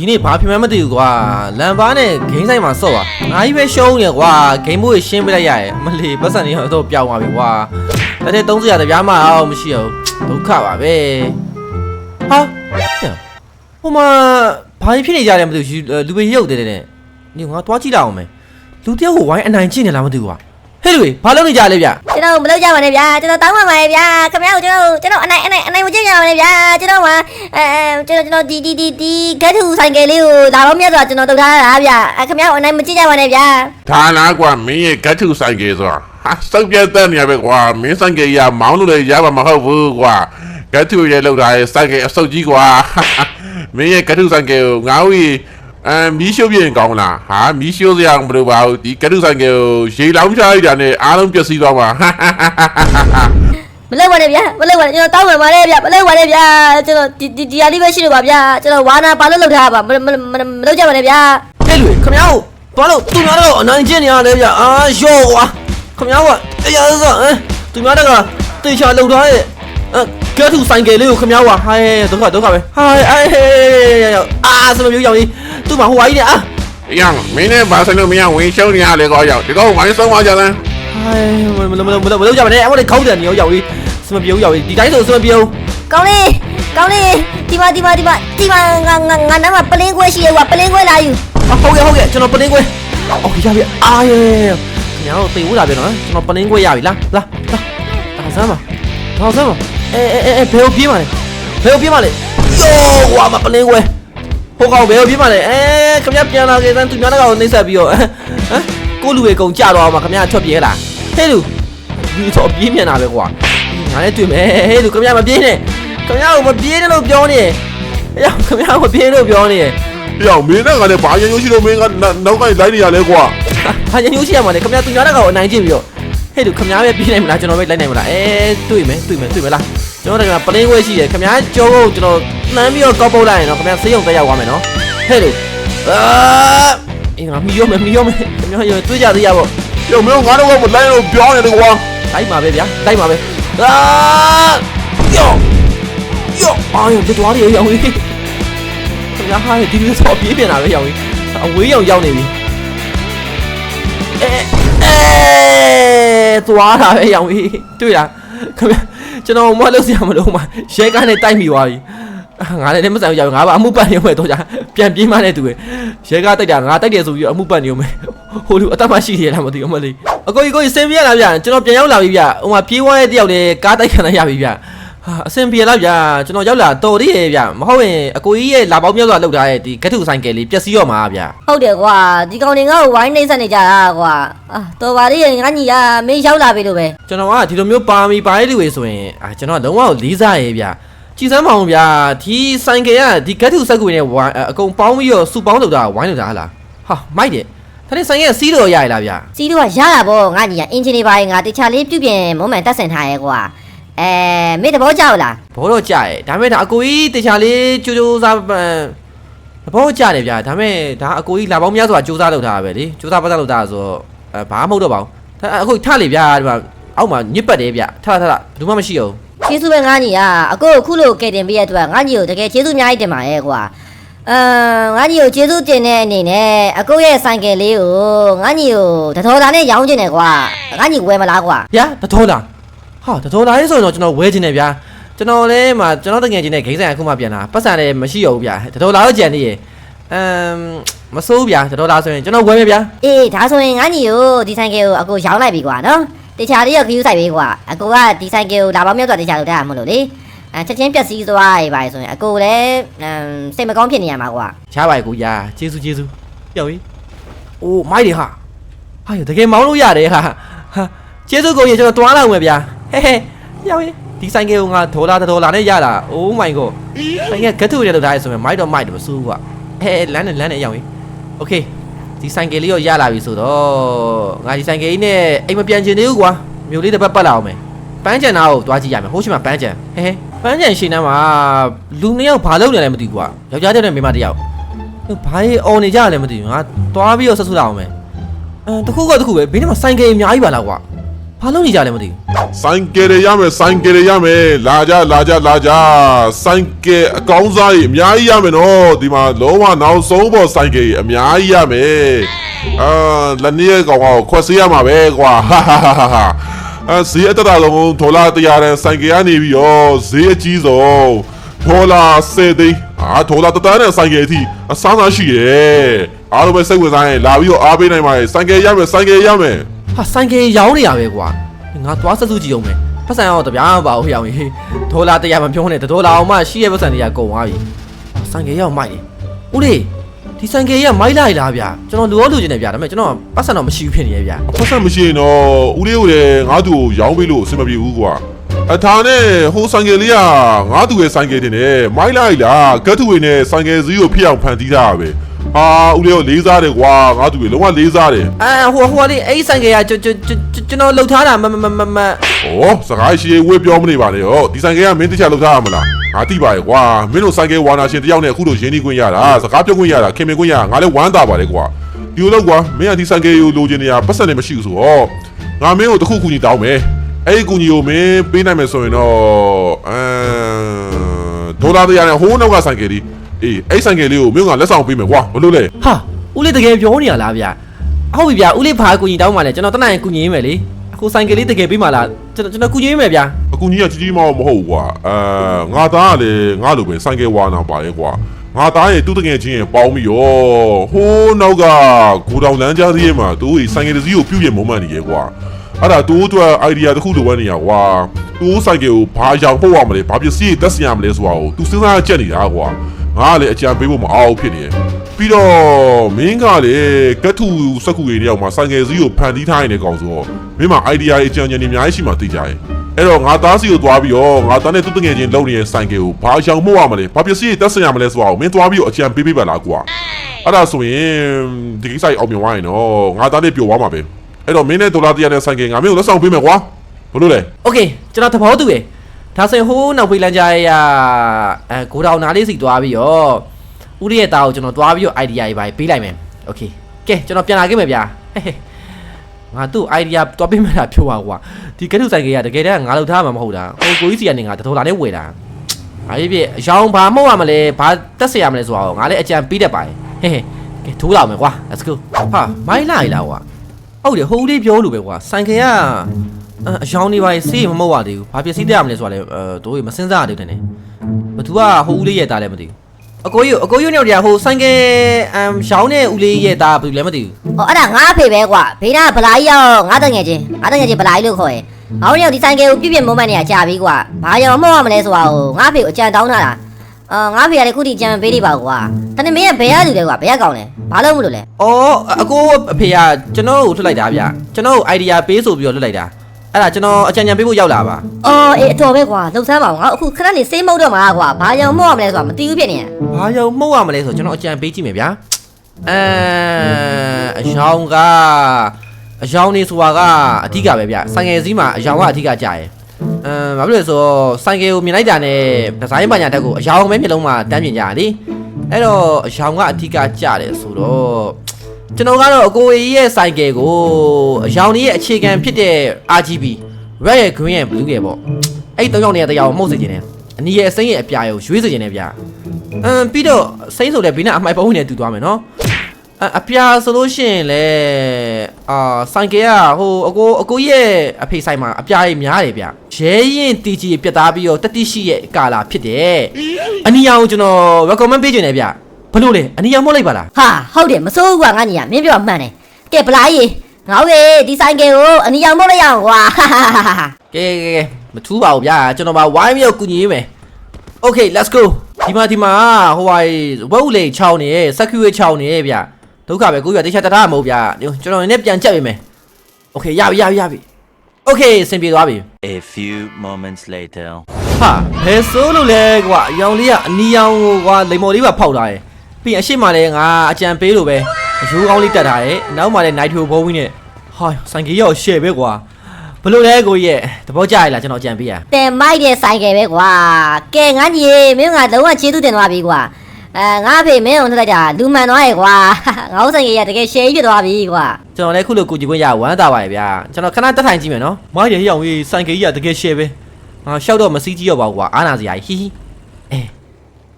ဒီနေ့ဘာဖြစ်မှန်းမသိဘူးကွာလမ်ဘာနဲ့ဂိမ်းဆိုင်မှာဆော့ပါငါကြီးပဲရှုံးနေကွာဂိမ်းမိုးကိုရှင်းပြလိုက်ရရဲ့မလီပတ်စံနေတော့ပျောက်သွားပြီကွာတတဲ့300တပြားမအောင်မရှိအောင်ဒုက္ခပါပဲဟာဟိုမှာဘာဖြစ်နေကြလဲမသိဘူးလူပဲရုပ်တယ်တဲ့နေငါသွားကြည့်လိုက်အောင်မယ်လူတယောက်ကိုဝိုင်းအနိုင်ကျင့်နေလားမသိဘူးကွာ ဟဲ့လူဘာလုပ်နေကြလဲဗျကျွန်တော်မလုပ်ကြပါနဲ့ဗျာကျွန်တော်တောင်းပါပါရဲ့ဗျာခင်ဗျားတို့ကျွန်တော်ကျွန်တော်အနိုင်အနိုင်အနိုင်မကြည့်ကြပါနဲ့ဗျာကျွန်တော်ကအဲကျွန်တော်ကျွန်တော်ဒီဒီဒီဒီဂတ်ထူဆိုင်ကယ်လေးကိုလာတော့မြတ်စွာကျွန်တော်တုတ်ထားတာဗျာအဲခင်ဗျားတို့အနိုင်မကြည့်ကြပါနဲ့ဗျာဒါလားကွာမင်းရဲ့ဂတ်ထုဆိုင်ကယ်ဆိုတာဟာစောက်ပြတ်တဲ့နေရပဲကွာမင်းဆိုင်ကယ်ရမောင်းလို့လည်းရပါမဟုတ်ဘူးကွာဂတ်ထုရဲ့လောက်တာရဲ့ဆိုင်ကယ်အစုပ်ကြီးကွာမင်းရဲ့ဂတ်ထုဆိုင်ကယ်ကိုငါ့ဝီ အမ်မီးရှိုးပြင်ကောင်းလားဟာမီးရှိုးစရာမလိုပါဘူးဒီဂတ်ထုဆိုင်ကယ်ကိုရေလောင်းချလိုက်တာနဲ့အားလုံးပျက်စီးသွားမှာမလုပ်ပါနဲ့ဗျာမလုပ်ပါနဲ့ကျွန်တော်တောင်းပါပါနဲ့ဗျာမလုပ်ပါနဲ့ဗျာကျွန်တော်ဒီဒီဒီဟာလေးပဲရှိလို့ပါဗျာကျွန်တော်ဝါနာဘာလို့လုပ်ထားပါမမမမလုပ်ကြပါနဲ့ဗျာဟဲ့လူခမရကိုသွားလို့သူများတော့အနိုင်ကျင့်နေရတယ်ဗျအာရော့ကွာခမရကအရာစဟမ်သူများတော့တေချာလုံထားရဲ့အဲ ကဲသူဆိုင်ကယ်လေးကိုခမရကဟိုင်းဒုက္ခဒုက္ခပဲဟိုင်းအေးအာစမမျိုးရောက်ကြီးသူ့မှာဟိုဝိုင်းနေအာ။ရောင်မင်းနဲ့ဘာဆိုင်လို့မရဝင်ရှုံးနေရလေကောရောက်ဒီကောင်ဝိုင်းဆုံးသွားကြတယ်ဟိုင်းမမမမမလောက်ကြပါနဲ့အဲ့ဒီခေါင်းတန်နေရောက်ကြီးစမပြေဘူးရောက်ကြီးဒီတိုင်းဆိုစမပြေဘူးကောင်းလေးကောင်းလေးဒီမှာဒီမှာဒီမှာဒီမှာငါငါငါနားမှာပလင်းခွဲရှိရကွာပလင်းခွဲလာယူဟုတ်ကဲ့ဟုတ်ကဲ့ကျွန်တော်ပလင်းခွဲအော်ရပြီအာရဲခင်ဗျားတို့တေဦးလာပြီနော်ကျွန်တော်ပလင်းခွဲရပြီလားလာလာဒါဆမ်းပါဒါဆမ်းပါ အဲအဲအဲဘယ်ကိုပြေးမှာလဲဘယ်ကိုပြေးမှာလဲယောဝါမပလင်းခွဲဟိုကောင်ဘယ်ကိုပြေးမှာလဲအဲခင်ဗျားပြန်လာခဲ့စမ်းသူများတော့နှိမ့်ဆက်ပြီးတော့ဟမ်ကိုလူတွေကုန်ကြတော့မှာခင်ဗျားထွက်ပြေးလားဟဲ့လူဒီတော့ပြေးမြန်တာပဲကွာငါလည်းတွေ့မယ်ဟဲ့လူခင်ဗျားမပြေးနဲ့ခင်ဗျားကိုမပြေးနဲ့လို့ပြောနေရဲ့ခင်ဗျားမပြေးလို့ပြောနေရဲ့။ရောင်မင်းနဲ့ကလည်းဘာရင်ရုံးရှိလို့မင်းကနောက်ကနေလိုက်နေရလဲကွာဟာညညိုးရှိရမှာလေခင်ဗျာသူများတက်ကောင်အနိုင်ကျင့်ပြီးတော့ဟဲ့သူခင်ဗျားပဲပြေးနိုင်မလားကျွန်တော်ပဲလိုက်နိုင်မလားအဲတွေ့မယ်တွေ့မယ်တွေ့မယ်လား ကျွန်တော်တကပလင်းဝဲရှိတယ်ခင်ဗျာကြောကိုကျွန်တော်နှမ်းပြီးတော့ကောက်ပုတ်လိုက်ရင်တော့ခင်ဗျာစေးရုံတက်ရောက်သွားမယ်နော်ဟဲ့လူအာအင်းငါမီရောမယ်မီရောမယ်ခင်ဗျာရောတွေ့ကြသေးရပေါ့။ရောင်မင်းငါတို့ကမလိုက်လို့ပြောနေတယ်ကွာလိုက်ပါပဲဗျာလိုက်ပါပဲအာယောယောအာယောဒီတော်ရီရောင်ကြီးခင်ဗျာဟာဒီလိုဆိုပြေးပြန်လာပဲရောင်ကြီးအဝေးရောင်ရောက်နေပြီအဲအဲသွားတာပဲရောင်ကြီးတွေ့လား ခင်ဗျာကျွန်တော်မလုပ်စရာမလိုမှာရဲကားနဲ့တိုက်မိသွားပြီငါလည်းလည်းမဆိုင်ဘူးကြောင်ငါပါအမှုပတ်နေမယ်တော့ကြာပြန်ပြေးမှနဲ့တူပဲရဲကားတိုက်တာငါတိုက်တယ်ဆိုပြီးအမှုပတ်နေမယ်ဟိုလူအသက်မရှိသေးလားမသိဘူးမလေးအကိုကြီးကိုကြီးစင်ပြေးလာဗျာကျွန်တော်ပြန်ရောက်လာပြီဗျာဟိုမှာပြေးဝါးတဲ့တယောက်လည်းကားတိုက်ခံရပြီဗျာ ဟာအစင်ပြေလားဗျာကျွန်တော်ရောက်လာတော်သေးရဲ့ဗျာမဟုတ်ရင်အကိုကြီးရဲ့လာပေါင်းမြောက်စွာလောက်ထားတဲ့ဒီကက်ထုဆိုင်ကယ်လေးပျက်စီးတော့မှာဗျာဟုတ်တယ်ကွာဒီကောင်တွေငါ့ကိုဝိုင်းနှိမ့်ဆက်နေကြတာကွာအာတော်ပါလေငါညီကမင်းရောက်လာပြီလို့ပဲကျွန်တော်ကဒီလိုမျိုးပါမီပါရတဲ့လူတွေဆိုရင်အာကျွန်တော်ကလုံးဝလေးစားရဲဗျာကြည်စမ်းမအောင်ဗျာဒီဆိုင်ကယ်ကဒီကက်ထုဆက်ကွေနဲ့ဝိုင်းအကုန်ပေါင်းပြီးတော့စူပေါင်းလုပ်တာဝိုင်းလုပ်တာဟလားဟာမိုက်တယ်ဒါနဲ့ဆိုင်ကယ်စီးတော့ရရလားဗျာစီးတော့ရတာဗောငါညီကအင်ဂျင်နီပါရင်ငါတခြားလေးပြုတ်ပြင်မုံမှန်တက်ဆင်ထားရဲကွာ အဲမင်းတဘောကြောက်လားဘောတော့ကြရဲဒါပေမဲ့ဒါအကိုကြီးတခြားလေးကြိုးကြိုးစားပန်ဘောကြတယ်ဗျာဒါပေမဲ့ဒါအကိုကြီးလာပေါင်းများစွာစူးစမ်းလုပ်ထားတာပဲလေစူးစမ်းပတ်သက်လုပ်ထားတာဆိုတော့အဲဘာမှမဟုတ်တော့ပါဘူးဒါအခုထလေဗျာဒီမှာအောက်မှာညစ်ပတ်တယ်ဗျထထထဘယ်သူမှမရှိအောင်ကျေးဇူးပဲငါညီကအကိုကိုခုလိုကဲတင်ပေးရတဲ့အတွက်ငါညီကိုတကယ်ကျေးဇူးအများကြီးတင်ပါရဲ့ကွာအာငါညီကိုကျေးဇူးတင်တဲ့အနေနဲ့အကိုရဲ့ဆိုင်ကယ်လေးကိုငါညီကိုတတော်သားနဲ့ရောင်းချင်တယ်ကွာငါညီဝယ်မလားကွာဗျာတတော်လား ဟာတတော်လားရေးဆိုရင်တော့ကျွန်တော်ဝဲခြင်းတယ်ဗျာကျွန်တော်လည်းမှာကျွန်တော်တကယ်ချင်းနဲ့ဂိမ်းဆိုင်အခုမှပြန်လာပတ်စံလည်းမရှိတော့ဘူးဗျာတတော်လားတော့ကြံနေရအမ်မစိုးဘူးဗျာတတော်လားဆိုရင်ကျွန်တော်ဝဲမယ်ဗျာအေးဒါဆိုရင်ငါညီကိုဒီဆိုင်ကယ်ကိုအကိုရောင်းလိုက်ပြီကွာနော်တခြားလေးရောခယူးဆိုင်ပေးကွာအကိုကဒီဆိုင်ကယ်ကိုလာပေါင်းမြတ်သွားတခြားလို့ထားမှာမလို့လေအဲချက်ချင်းပျက်စီးသွားရပါဆိုရင်အကိုလည်းအမ်စိတ်မကောင်းဖြစ်နေရမှာကွာချားပါရဲ့ကိုရာကျေးဇူးကျေးဇူးပြောက်ပြီအိုးမိုက်တယ်ဟာဟာတကယ်မောင်းလို့ရတယ်ဟာဟာကျေးဇူးကိုရေကျွန်တော်တွားလောက်မယ်ဗျာ ဟဲဟဲပြောက်ပြီဒီဆိုင်ကယ်ကငါဒေါ်လာဒေါ်လာနဲ့ရတာ Oh my god ဆိုင်ကယ်ဂတ်ထုရတဲ့ထားရဆိုရင်မိုက်တော့မိုက်တယ်မစိုးဘူးကွာဟဲလမ်းနဲ့လမ်းနဲ့ရောက်ပြီ Okay ဒီဆိုင်ကယ်လေးရောရလာပြီဆိုတော့ငါဒီဆိုင်ကယ်ကြီးနဲ့အိမ်မပြန်ချင်သေးဘူးကွာမြို့လေးတစ်ပတ်ပတ်လာအောင်မယ်ပန်းချန်သားကိုတွားကြည့်ရမယ်ဟိုရှိမှာပန်းချန်ဟဲဟဲပန်းချန်ရှင်နာမှာလူနှစ်ယောက်ဘာလုပ်နေလဲမသိဘူးကွာယောက်ျားတစ်ယောက်နဲ့မိန်းမတစ်ယောက်ဘာရေးအော်နေကြလဲမသိဘူးငါတွားပြီးတော့ဆက်ဆုလာအောင်မယ်အဲတခုကတခုပဲဘေးထဲမှာဆိုင်ကယ်အများကြီးပါလားကွာဟ ဘာလုပ်နေကြလဲမသိဘူးဆိုင်ကယ်ရရမယ်ဆိုင်ကယ်ရရမယ်လာကြလာကြလာကြဆိုင်ကယ်အကောင်းစားကြီးအများကြီးရမယ်နော်ဒီမှာလုံးဝနောက်ဆုံးပေါ်ဆိုင်ကယ်ကြီးအများကြီးရမယ်အာလက်နည်းကောင်ကောင်ခွက်စေးရမှာပဲကွာဟာဟာဟာဟာအဲဈေးအတတလုံးဒေါ်လာ100ရန်ဆိုင်ကယ်ကနေပြီးတော့ဈေးအကြီးဆုံးဒေါ်လာ10သိန်းအာဒေါ်လာတတန်းနဲ့ဆိုင်ကယ်အထိအစားအစာရှိတယ်အားလုံးပဲစိတ်ဝင်စားရင်လာပြီးတော့အားပေးနိုင်ပါရဲ့ဆိုင်ကယ်ရမယ်ဆိုင်ကယ်ရမယ် ဟာဆိုင်ကယ်ရောင်းနေရပဲကွာငါသွားဆက်စုကြည့်အောင်မယ်ပတ်စံအောင်တပြားမပါဘူးဟိအောင်ကြီးဒေါ်လာ100မပြောနဲ့ဒေါ်လာအောင်မှရှိရဲ့ပတ်စံတွေကကုန်သွားပြီဆိုင်ကယ်ရောက်မိုက်တယ်ဦးလေးဒီဆိုင်ကယ်ကမိုက်လိုက်လားဗျာကျွန်တော်လိုရောလိုချင်တယ်ဗျာဒါပေမဲ့ကျွန်တော်ပတ်စံတော့မရှိဘူးဖြစ်နေရဲ့ဗျာဖတ်ဆက်မရှိရင်တော့ဦးလေးကိုလည်းငါ့သူကိုရောင်းပေးလို့အဆင်မပြေဘူးကွာအထားနဲ့ဟိုဆိုင်ကယ်လေးကငါ့သူရဲ့ဆိုင်ကယ်တင်တယ်မိုင်းလိုက်လားကတ်သူဝေနဲ့ဆိုင်ကယ်စည်းကိုဖြစ်အောင်ဖန်တီးထားတာပဲ ဟာဦးလေးကိုလေးစားတယ်ကွာငါ့သူကိုလုံးဝလေးစားတယ်အာဟိုဟိုလေးအဲ့ဆိုင်ကယ်ကကျွန်ကျွန်ကျွန်တော်လှုပ်ထားတာမမမမဩစကားရှိရေးဝေးပြောမနေပါနဲ့ဟောဒီဆိုင်ကယ်ကမင်းတခြားလောက်ထားရမလားငါတိပါရဲ့ကွာမင်းတို့ဆိုင်ကယ်ဝါနာရှင်တယောက်နဲ့အခုလိုရင်းနှီးခွင့်ရတာစကားပြောခွင့်ရတာခင်မင်ခွင့်ရတာငါလည်းဝမ်းသာပါတယ်ကွာဒီလိုတော့ကွာမင်းကဒီဆိုင်ကယ်ကိုလိုချင်နေရပတ်စံနဲ့မရှိဘူးဆိုတော့ငါမင်းကိုတစ်ခုကူညီတောင်းမယ်အဲ့ဒီကူညီကိုမင်းပေးနိုင်မယ်ဆိုရင်တော့အဲဒေါ်လာတရားနဲ့ဟိုးနောက်ကဆိုင်ကယ်လေး အေးအဲ့ဆိုင်ကယ်လေးကိုမင်းကလက်ဆောင်ပေးမယ်ကွာဘလို့လဲဟာဦးလေးတကယ်ပြောနေရလားဗျာဟုတ်ပြီဗျာဦးလေးဘာကူညီတောင်းမှလဲကျွန်တော်တနင်္လာရင်ကူညီရင်းမယ်လေအခုဆိုင်ကယ်လေးတကယ်ပြီးမှလားကျွန်တော်ကျွန်တော်ကူညီရင်းမယ်ဗျာအကူကြီးကကြီးကြီးမောင်းမဟုတ်ဘူးကွာအဲငါသားကလည်းငါလိုပဲဆိုင်ကယ်ဝါနာပါရဲ့ကွာငါသားရဲ့တူတငယ်ချင်းရဲ့ပေါင်းပြီးရောဟိုးနောက်ကဂိုတောင်လမ်းကြားစီးရဲ့မှာသူ့ရဲ့ဆိုင်ကယ်တစ်စီးကိုပြုတ်ပြမုံမှန်နေရဲ့ကွာအဲ့ဒါတူအတွက် idea တစ်ခုလိုပဲနေရကွာတူဆိုင်ကယ်ကိုဘာရောင်ပို့ရမလဲဘာပစ္စည်းတက်စရမလဲဆိုတာကိုသူစဉ်းစားချက်နေတာကွာ ငါကလည်းအကြံပေးဖို့မအောင်ဖြစ်နေတယ် ပြီးတော့မင်းကလေကတ်ထူစက်ကူတွေတယောက်မှာဆိုင်ငယ်စည်းကိုဖန်တီးထားရင်လည်းကောင်းဆိုတော့မင်းမှာ idea အကြံဉာဏ်တွေအများကြီးရှိမှသိကြရဲ့အဲ့တော့ငါသားစီကိုသွားပြီးတော့ငါသားနဲ့သူ့တငယ်ချင်းလုံနေတဲ့ဆိုင်ကယ်ကိုဘာရှောင်မို့ရမလဲဘာပစ္စည်းတွေတက်ဆင်ရမလဲဆိုတော့မင်းသွားပြီးတော့အကြံပေးပေးပါလားကွာအဲ့ဒါဆိုရင်ဒီကိစ္စကြီးအောင်မြင်သွားရင်တော့ငါသားနဲ့ပျော်သွားမှာပဲအဲ့တော့မင်းနဲ့ဒေါ်လာတရားနဲ့ဆိုင်ကယ်ငါမင်းကိုလက်ဆောင်ပေးမယ်ကွာဘလို့လဲ โอเคကျွန်တော်သဘောတူရယ် ဒါဆိုရင်ဟိုးနောက်ဖေးလမ်းကြားရအဲဂိုဒေါင်နာလေးစီသွားပြီးတော့ဦးလေးရဲ့တာကိုကျွန်တော်သွားပြီးတော့ idea တွေပါပေးလိုက်မယ်โอเคကဲကျွန်တော်ပြန်လာခဲ့မယ်ဗျာဟဲ့ဟဲ့ငါသူ့ idea တွားပေးမှတာဖြိုးပါကွာဒီကဲထုဆိုင်ကတကယ်တမ်းငါလောက်ထားမှာမဟုတ်တာဟိုကိုကြီးစီကနေငါတတော်လာနဲ့ဝယ်တာဘာဖြစ်ဖြစ်အယောင်ဘာမဟုတ်ရမလဲဘာတက်เสียရမလဲဆိုတော့ငါလည်းအကြံပေးတတ်ပါတယ်ဟဲ့ဟဲ့ကဲထိုးလာမယ်ကွာ let's go ဟာမိုင်းလာလာကွာဟုတ်တယ်ဟိုဦးလေးပြောလို့ပဲကွာဆိုင်ကက အအယောင်နေပါလေစေးမမဟုတ်ရသေးဘူးဘာပစ္စည်းတက်ရမလဲဆိုတာလဲအဲတို့မစင်းစားရသေးတယ်နဲ့ဘသူကဟိုဦးလေးရဲ့သားလည်းမသိဘူးအကိုကြီးအကိုကြီးနဲ့တည်းဟိုဆိုင်ကအမ်ရောင်းတဲ့ဦးလေးရဲ့သားဘယ်သူလဲမသိဘူးဟောအဲ့ဒါငါအဖေပဲကွာဘေးနာဗလာကြီးရောငါတငယ်ချင်းငါတငယ်ချင်းဗလာကြီးလို့ခေါ်ရင်ငါတို့ရောက်ဒီဆိုင်ကယ်ကိုပြည့်ပြည့်မုံမှန်နေရကြာပြီကွာဘာရောင်မော့ရမလဲဆိုတာကိုငါအဖေကိုအကြံတောင်းတာလားအာငါအဖေကလည်းခုထိအကြံပေးနေပါကွာတနေ့မင်းကဘယ်ရလူလဲကွာဘယ်ရကောင်းလဲဘာလို့မလို့လဲ။အော်အကိုအဖေကကျွန်တော်ကိုလွှတ်လိုက်တာဗျ။ကျွန်တော်ကို idea ပေးဆိုပြီးတော့လွှတ်လိုက်တာ။ အဲ့ဒါကျွန်တော်အကြံဉာဏ်ပေးဖို့ရောက်လာပါအော်အေးအတော်ပဲကွာလှုပ်ဆန်းပါအောင်ငါအခုခဏနေစေးမုတ်တော့မှာကွာဘာရောင်မော့ရမလဲဆိုတာမသိဘူးဖြစ်နေရ။ဘာကြောင့်မှုတ်ရမလဲဆိုတော့ကျွန်တော်အကြံပေးကြည့်မယ်ဗျာ။အဲအယောင်ကအယောင်နေဆိုတာကအဓိကပဲဗျ။ဆိုင်ငယ်စည်းမှာအယောင်ကအဓိကကြာရယ်။အမ်ဘာဖြစ်လဲဆိုတော့ဆိုင်ကယ်ကိုမြင်လိုက်တာနဲ့ဒီဇိုင်းပညာတက်ကိုအယောင်ပဲမျိုးလုံးမှာတန်းမြင်ကြရလေ။အဲ့တော့အယောင်ကအဓိကကြာတယ်ဆိုတော့ ကျွန်တော်ကတော့အကိုကြီးရဲ့ဆိုင်ကယ်ကိုအယောင်ကြီးရဲ့အခြေခံဖြစ်တဲ့ RGB red ရဲ့ green ရဲ့ blue ရဲ့ပေါ့အဲ့သုံးယောက်နေရာတရားကိုမှုတ်စေခြင်းနဲ့အနီရဲ့အစိမ်းရဲ့အပြာရဲ့ကိုရွေးစေခြင်းနဲ့ဗျာအမ်ပြီးတော့စိမ်းဆိုလည်းဘေးနားအမိုက်ပုံးနဲ့တူသွားမယ်နော်အအပြာဆိုလို့ရှိရင်လေအာဆိုင်ကယ်ကဟိုအကိုအကိုရဲ့အဖေဆိုင်မှာအပြာကြီးများတယ်ဗျရဲရင်တီကြီးပြတ်သားပြီးတော့တတိရှိရဲ့ကာလာဖြစ်တယ်အနီအောင်ကျွန်တော် recommend ပေးခြင်းနဲ့ဗျ ဘလို့လဲအနီအောင်မဟုတ်လိုက်ပါလားဟာဟုတ်တယ်မစိုးဘူးကွာငါညီကမင်းပြောမှန်တယ်ကဲဗလာကြီးငါ့ရဲ့ဒီဆိုင်ကယ်ကိုအနီရောင်မော့လိုက်ရအောင်ကွာကဲကဲကဲမထူးပါဘူးဗျာကျွန်တော်ပါဝိုင်းမြောက်ကူညီရေးမယ် Okay let's go ဒီမှာဒီမှာဟိုဟာဝက်ဦးလေးချောင်းနေစက်ကူရေးချောင်းနေဗျဒုက္ခပဲကိုကြီးကတခြားတထားမဟုတ်ဗျာကျွန်တော်လည်းပြန်ကြက်ပြီမယ် Okay ရပြီရပြီရပြီ Okay စင်ပြေသွားပြီ A few moments later. ဟာဘယ်ဆိုးလို့လဲကွာအယောင်လေးကအနီရောင်ကိုကွာလိမ္မော်လေးပါဖောက်ထားတယ် ပြီးရင်အရှိမလည်းငါအကြံပေးလို့ပဲအယူကောင်းလေးတက်ထားတယ်နောက်မှလည်း night to ဘုံဝင်းနဲ့ဟာဆိုင်ကြီးရောက်ရှယ်ပဲကွာဘလို့လဲကိုကြီးရဲ့သဘောကျရလားကျွန်တော်အကြံပေးရတယ်မိုက်တဲ့ဆိုင်ကယ်ပဲကွာကဲငါညီမင်းကလုံးဝချေးသူတင်သွားပြီကွာအဲငါအဖေမင်းအောင်ထွက်လိုက်တာလူမှန်သွားရဲ့ကွာငါ့ဆိုင်ကရတကယ်ရှယ်ကြီးဖြစ်သွားပြီကွာကျွန်တော်လည်းခုလိုကိုကြည့်ခွင့်ရဝမ်းသာပါရဲ့ဗျာကျွန်တော်ခဏတက်ထိုင်ကြည့်မယ်နော်မိုင်းရဟိအောင်ကြီးစိုင်ကေကြီးကတကယ်ရှယ်ပဲငါရှောက်တော့မစီးကြည့်တော့ပါဘူးကွာအားနာစရာကြီးဟီဟီအဲ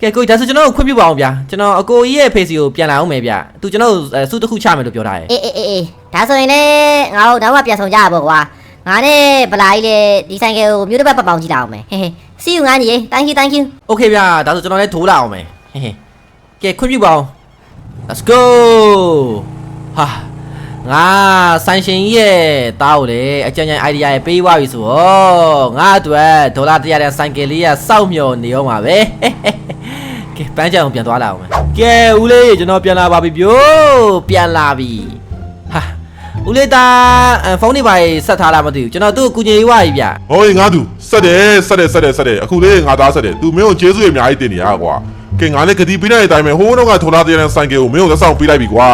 ကဲကိုကြီးဒါဆိုကျွန်တော်ကိုခွင့်ပြုပါအောင်ဗျာကျွန်တော်အကိုကြီးရဲ့ဖေးစီကိုပြန်လာအောင်မယ်ဗျာသူကျွန်တော်ကိုစုတစ်ခုချမယ်လို့ပြောထားတယ် အေးအေးအေးအေးဒါဆိုရင်လည်းငါတို့တော့ပြန်ဆောင်ကြရပေါ့ကွာငါနဲ့ဗလာကြီးလည်းဒီဆိုင်ကကိုမြို့တစ်ပတ်ပတ်ပေါင်းကြည့်လာအောင်မယ်ဟေးဟေး see you ငါညီ thank you thank you โอเคဗျာဒါဆိုကျွန်တော်လည်းထိုးလာအောင်မယ်ဟေးဟေးကဲခွင့်ပြုပါအောင် let's go ဟာ ငါဆိုင်ရှင်ကြီးရဲ့တားကိုလေအကြံဉာဏ် idea ရဲ့ပေးသွားပြီဆိုတော့ငါအတွက်ဒေါ်လာ100တဲ့ဆိုင်ကယ်လေးကစောက်မျှော်နေအောင်ပါပဲကဲပန်းချံအောင်ပြန်သွားလာအောင်မယ်ကဲဦးလေးကျွန်တော်ပြန်လာပါပြီဗျို့ပြန်လာပြီဟာဦးလေးတာဖုန်းနေပါဆက်ထားလားမသိဘူးကျွန်တော်သူ့ကိုကူညီရွာကြီးဗျဟိုငါသူဆက်တယ်ဆက်တယ်ဆက်တယ်ဆက်တယ်အခုလေးငါသားဆက်တယ် तू မင်းကိုကျေးဇူးအများကြီးတင်နေရကွာ ကဲငါလည်းဂတိပေးတဲ့အတိုင်းပဲဟိုးတော့ကထိုလာတဲ့ဆိုင်ကယ်ကိုမင်းကိုလက်ဆောင်ပေးလိုက်ပြီကွာ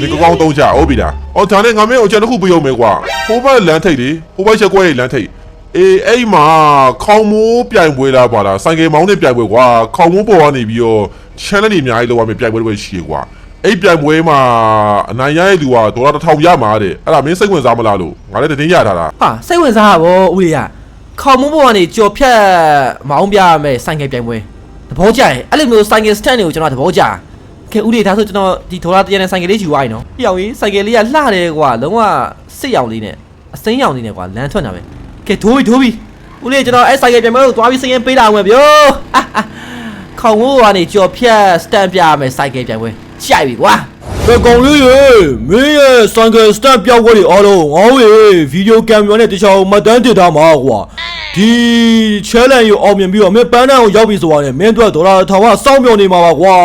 ဒီကောင်းကောင်းသုံးချဟုတ်ပြီလားအော်ဒါနဲ့ငါမင်းကိုအချက်တစ်ခုပေးအောင်မယ်ကွာဟိုဘက်လမ်းထိပ်လေဟိုဘက်ချက်ကွဲလမ်းထိပ်အေးအဲ့မှာခေါင်မိုးပြိုင်ပွဲလားပါလားဆိုင်ကယ်မောင်းတဲ့ပြိုင်ပွဲကွာခေါင်မိုးပေါ်ကနေပြီးတော့ channel တွေအများကြီးလောက်ရမယ်ပြိုင်ပွဲတွေရှိရကွာအဲ့ပြိုင်ပွဲမှာအနိုင်ရတဲ့လူကဒေါ်လာတစ်ထောင်ရမှာတဲ့အဲ့ဒါမင်းစိတ်ဝင်စားမလားလို့ငါလည်းတင်းရထားတာဟာစိတ်ဝင်စားတာဗောဦးလေးကခေါင်မုံဘဝကနေကြော်ဖြတ်မောင်းပြရမယ်ဆိုင်ကယ်ပြိုင်ပွဲ သဘောကျရဲ့အဲ့လိုမျိုးဆိုင်ကယ်စတန်တွေကိုကျွန်တော်သဘောကျကဲဦးလေးဒါဆိုကျွန်တော်ဒီဒေါ်လာတရနဲ့ဆိုင်ကယ်လေးယူသွားရင်နော်ပြောင်းရင်ဆိုင်ကယ်လေးကလှတယ်ကွာလုံးဝစစ်ရောင်လေးနဲ့အစိမ်းရောင်လေးနဲ့ကွာလမ်းထွက်တာပဲကဲဒိုးပြီဒိုးပြီဦးလေးကျွန်တော်အဲ့ဆိုင်ကယ်ပြိုင်ပွဲကိုသွားပြီးစရင်ပေးလာအောင်မယ်ဗျို့ဟာဟာခေါင်မုံဘဝကနေကြော်ဖြတ်စတန်ပြရမယ်ဆိုင်ကယ်ပြိုင်ပွဲကြိုက်ပြီကွာဘယ်ကောင်လေးရေမင်းရဲ့ဆိုင်ကယ်စတက်ပြောက်ခွက်တွေအားလုံးငေါ့ရေဗီဒီယိုကင်မရာနဲ့တခြားမှတ်တမ်းတင်ထားမှာကွာ ဒီ challenge ကိုအောင်မြင်ပြီးတော့မင်းပန်းတန်းကိုရောက်ပြီဆိုတော့မင်းတို့ဒေါ်လာထောင်ကစောင့်မျှော်နေမှာပါကွာ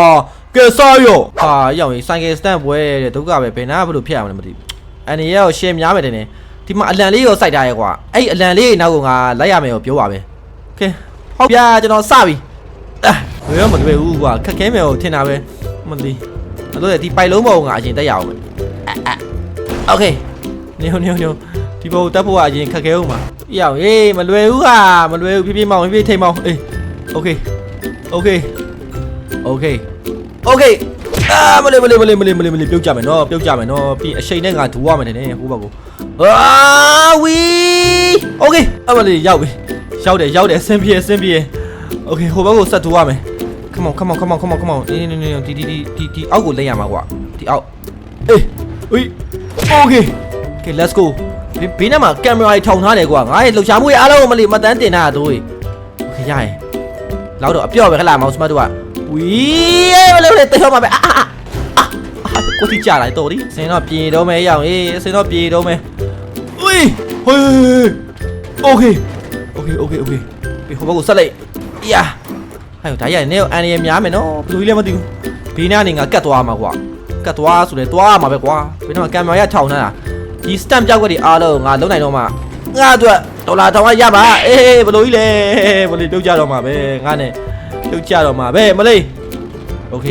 ကဲစားရော ဟာရောက်ရင်ဆိုင်ကယ်စတန်ပွဲတဲ့ဒုက္ခပဲဘယ်နာဘလို့ဖြစ်ရမလဲမသိဘူးအန်ဒီရဲ့ကိုရှယ်များမယ်တင်နေဒီမှာအလံလေးကိုစိုက်ထားရဲကွာအဲ့အလံလေးနောက်ကငါလိုက်ရမယ်ကိုပြောပါပဲโอเคဟုတ်ပြကျွန်တော်စပြီအာဘယ်ရောမတွေ့ဘူးကွာခက်ခဲမယ်ကိုထင်တာပဲမသိအဲ့တော့ဒီပိုက်လုံးပေါ်ကိုငါအရင်တက်ရအောင်မယ်အာအာโอเคညိုညိုညို ဒီဘောတက်ဖို့ကအရင်ခက်ခဲဦးမှာရောက်ဟေးမလွယ်ဘူးဟာမလွယ်ဘူးဖြည်းဖြည်းမောင်းဖြည်းဖြည်းထိမ်မောင်းအေးโอเคโอเคโอเค โอเคအာမလေးမလေးမလေးမလေးမလေးမလေးပြုတ်ကြမယ်နော်ပြုတ်ကြမယ်နော်ပြီးအရှိန်နဲ့ငါဒူရမယ်တဲ့ဟိုဘက်ကိုအာဝီโอเคအမလေးရောက်ပြီရောက်တယ်ရောက်တယ်အဆင်ပြေအဆင်ပြေโอเคဟိုဘက်ကိုဆက်ဒူရမယ် come on come on come on come on come on ဒီဒီဒီဒီဒီဒီဒီအောက်ကိုလိမ့်ရမှာကွာဒီအောက်အေးဝီโอเค okay let's go ဘေးဘေးနားမှာကင်မရာကြီးထောင်ထားတယ်ကွာငါရဲ့လှုပ်ရှားမှုရဲ့အားလုံးကိုမလေးမတန်းတင်တာတို့โอเคရရင်လောက်တော့အပြော့ပဲခလာမောင်စမတ်တို့ကဝီမလေးမလေးတေချောမှာပဲအာအာအာအာကိုတိကြလာတော့ဒီစင်တော့ပြေတော့မယ်ရအောင်အေးစင်တော့ပြေတော့မယ်ဝီဟေးโอเคโอเคโอเคโอเคပြီးဟိုဘက်ကိုဆက်လိုက်ယာဟဲ့ဒါရရင်နေအန်ရများမယ်နော်ဘယ်လိုကြီးလဲမသိဘူးဘေးနားနေငါကတ်သွားမှာကွာကတ်သွားဆိုလဲသွားမှာပဲကွာဘယ်တော့ကင်မရာရထောင်နေတာ ဒီ stamp ပြောက်ွက်တွေအားလုံးငါလုံးနိုင်တော့မှငါအတွက်ဒေါ်လာထောင်ကရပါအေးဘယ်လိုကြီးလဲဘယ်လိုပြုတ်ကြတော့မှာပဲငါနဲ့ပြုတ်ကြတော့မှာပဲမလေးโอเค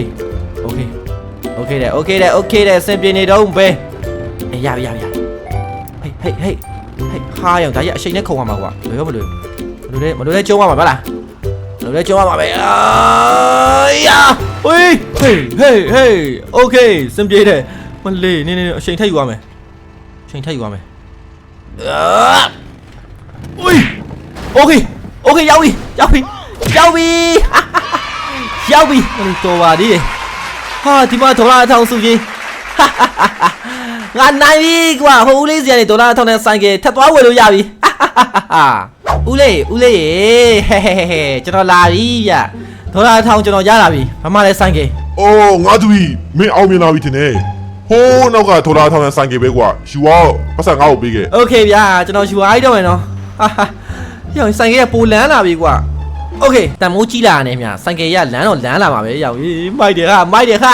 โอเคโอเคတဲ့โอเคတဲ့โอเคတဲ့စင်ပြနေတော့ပဲအေးရပြီရပြီရဟေးဟေးဟေးဟေးဟာရောင်ဒါရအချိန်နဲ့ခုံရမှာကွာလွယ်ရောမလွယ်မလွယ်မလွယ်လဲကျုံးရမှာဗလား เราได้จอมาပဲအာယာဝေးဟေးဟေးဟေးโอเคစင်ပြေတယ်မလေးနေနေအချိန်ထပ်ယူရမယ်အ ချိန်ထပ်ယူရမယ်အာဝေးโอเคโอเคရောက်ပြီရောက်ပြီရောက်ပြီရောက်ပြီမလေးတော်ပါသေးတယ်ဟာဒီမှာဒေါ်လာအထောင်စုကြီးငါနိုင်ပြီကွာဟိုဦးလေးစီကနေဒေါ်လာအထောင်နဲ့ဆိုင်ကယ်ထပ်သွားဝယ်လို့ရပြီဦးလေးဦးလေးရေဟဲဟဲဟဲကျွန်တော်လာပြီဗျဒေါ်လာအထောင်ကျွန်တော်ရလာပြီဘာမှလည်းဆိုင်ကယ် ။အိုးငါသူကြီးမင်းအောင်မြင်လာပြီထင်တယ်။ ဟိုးနောက်ကထော်လာထောင်တဲ့ဆိုင်ကပဲကွာ။ယူအောင်ပတ်စံငါ့ကိုပေးခဲ့ โอเคဗျာကျွန်တော်ယူအားရတော့မယ်နော်ဟာဟာရောင်ဆိုင်ကယ်ကပိုလန်းလာပြီကွာโอเคတန်မိုးကြီးလာနေမြဆိုင်ကယ်ကလမ်းတော့လမ်းလာမှာပဲရောင်ဟေးမိုက်တယ်ဟာမိုက်တယ်ဟာ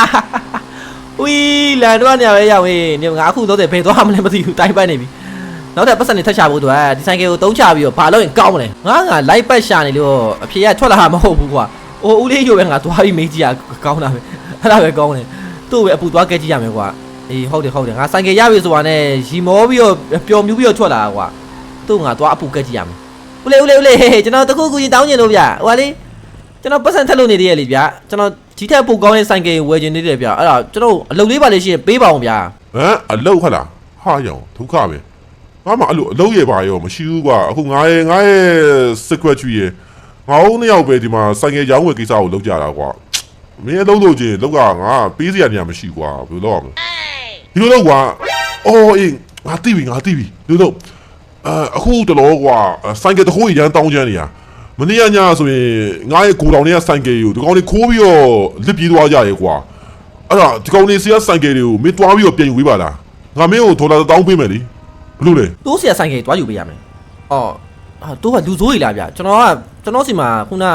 ဝီလန်တော့နေရပဲရောင်ဟေးနေငါအခုတော့တယ်ဘယ်သွားမလဲမသိဘူးတိုင်းပတ်နေပြီနောက်ထပ်ပတ်စံနေထက်ချဖို့တော့ဒီဆိုင်ကယ်ကိုတုံးချပြီးတော့ဘာလို့ရင်ကောင်းမလဲငါငါလိုက်ပတ်ရှာနေလို့အဖေကထွက်လာတာမဟုတ်ဘူးကွာအိုးဦးလေးရိုပဲငါသွားပြီးမေးကြည့်ရကောင်းတာပဲအဲ့ဒါပဲကောင်းတယ် သူ့ပဲအပူသွားကဲကြည့်ရမယ်ကွာအေးဟုတ်တယ်ဟုတ်တယ်ငါဆိုင်ကယ်ရပြီဆိုတာနဲ့ရီမောပြီးတော့ပျော်မြူးပြီးတော့ထွက်လာတာကွာသူ့ငါသွားအပူကဲကြည့်ရမယ်ဦးလေးဦးလေးဦးလေးကျွန်တော်တခုကူကြီးတောင်းကျင်လို့ဗျဟိုကလေကျွန်တော်ပတ်စံထက်လို့နေသေးရဲ့လေဗျကျွန်တော်ဒီထက်ပိုကောင်းတဲ့ဆိုင်ကယ်ဝယ်ခြင်းနေတယ်ဗျအဲ့ဒါကျွန်တော်အလုပ်လေးပါလေးရှိရင်ပေးပါအောင်ဗျာဟမ်အလုတ်ခလားဟာရောင်ဒုက္ခပဲငါမှအဲ့လိုအလုတ်ရပါရောမရှိဘူးကွာအခုငါရဲ့ငါရဲ့ secretary ရဲ့ငါတို့နှစ်ယောက်ပဲဒီမှာဆိုင်ကယ်ရောင်းဝယ်ကိစ္စကိုလုပ်ကြတာကွာ မင်းအလုပ်လုပ်ချင်းလောက်ကငါပေးစရာနေရာမရှိကွာဘယ်လိုလုပ်ရမလဲဒီလိုတော့ကွာအော်အေးငါသိပြီငါသိပြီဒီလိုတော့အဲအခုတလောကွာဆိုင်ကယ်တစ်ခုရန်တောင်းချမ်းနေရမနေ့ကညဆိုရင်ငါရဲ့ကိုတောင်တွေကဆိုင်ကယ်ကိုဒီကောင်တွေခိုးပြီးတော့လစ်ပြေးသွားကြရဲကွာအဲ့ဒါဒီကောင်နေစီကဆိုင်ကယ်တွေကိုမင်းတွားပြီးတော့ပြန်ယူပေးပါလားငါမင်းကိုဒေါ်လာတစ်တောင်းပေးမယ်လीဘလို့လဲတိုးဆရာဆိုင်ကယ်တွားယူပေးရမယ်အော်ဟာတိုးကလူဆိုးကြီးလားဗျကျွန်တော်ကကျွန်တော်စီမှာခုနအ